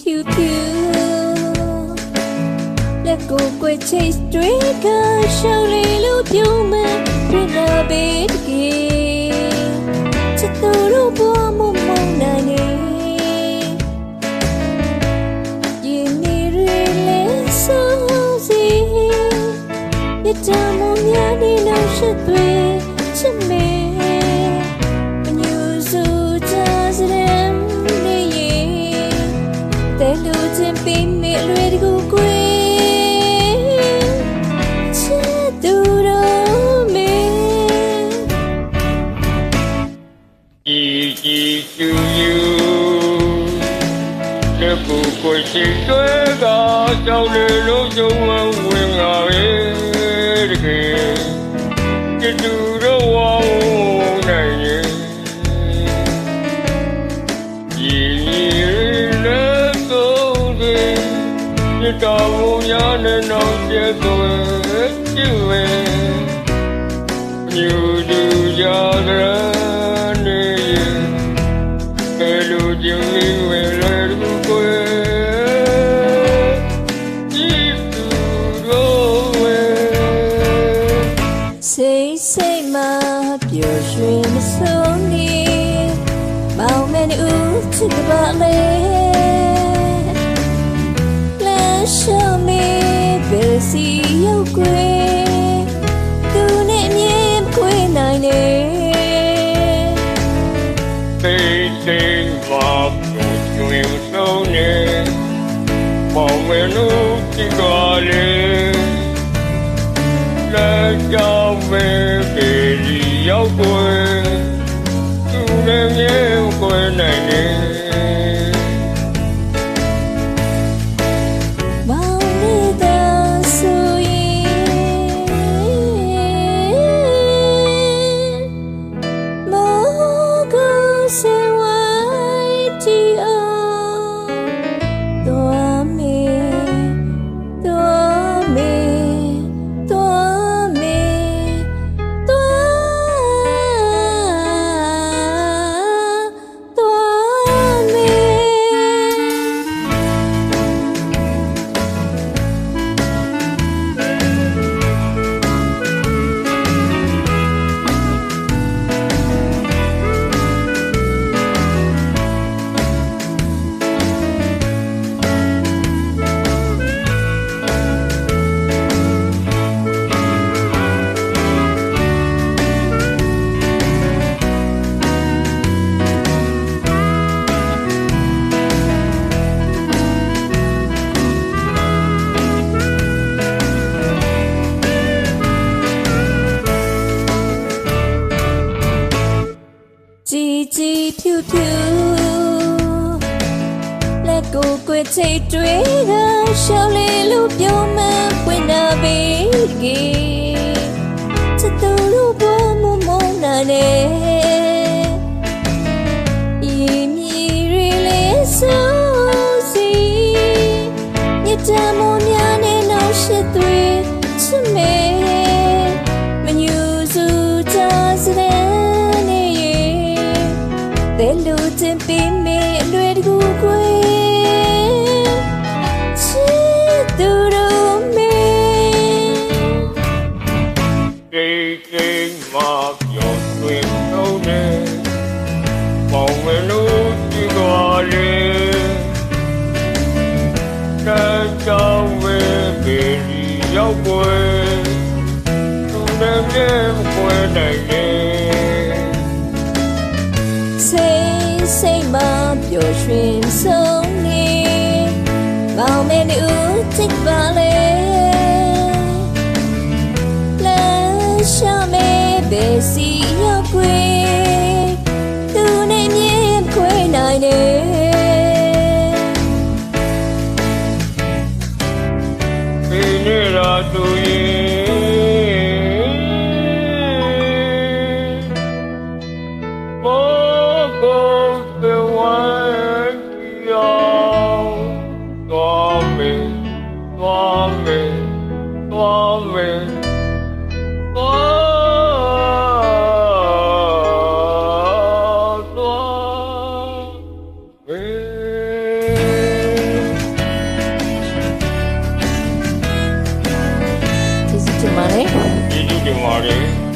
ဖြူဖြူလက်ကိုကိုယ်ချိတ်တွေ့ကရှောင်းလေးလို့ပြုံးမယ်ပြန်လာပေးတကယ်ချစ်သူတို့ဘဝမမုန်းနိုင်နေရင်နေရလဲဆိုစီပြတ်မှုများနေလို့ရှိသွေး င်းပေးမေလွယ်တကူကွယ်ချစ်သူတို့မေကြည်ကြည်ကျူယူလက်ကိုကိုယ်ရှိသွဲကကြောက်လေလို့ကြုံဝဝင်လာရဲ့တကယ်ကျတူ တော်မူများနဲ့တော့ကျဲသွဲကျူဝဲ you do jagra ne pelu jimi we le du ko ji tu ro we စိတ်စိတ်မှပျော်ရွှင်မဆုံးနေမောင်မင်းဦးချစ်ပါလေလ ဘယ်စီရောက်ကွယ်သူနဲ့အမြဲမခွေနိုင်နေ sei sei va tu tu so ne mo me nu ti ga le la ja me pe li yau ជីជីဖြူဖြူလက်ကိုကွယ်ချိတ်တွေးတာရှောင်းလေးလို့ပြောမှပွ တဲ့လူချင်းပေးမေအလွယ်တကူကွယ်ချစ်သူတို့မေ Cây cây mà giọt tuyệt sâu nè Mong mẹ nụ chỉ gọi lên Đã trao về về đi giáo quê Tu đem đêm quê này nè စိ မှပျော်ရွှင်ဆုံးနေမောင်မဲနေဦးချစ်ပါလေလမ်းရှာမဲဘယ်စီရောက်ကွယ်သူနဲ့ ချင်ပါတယ်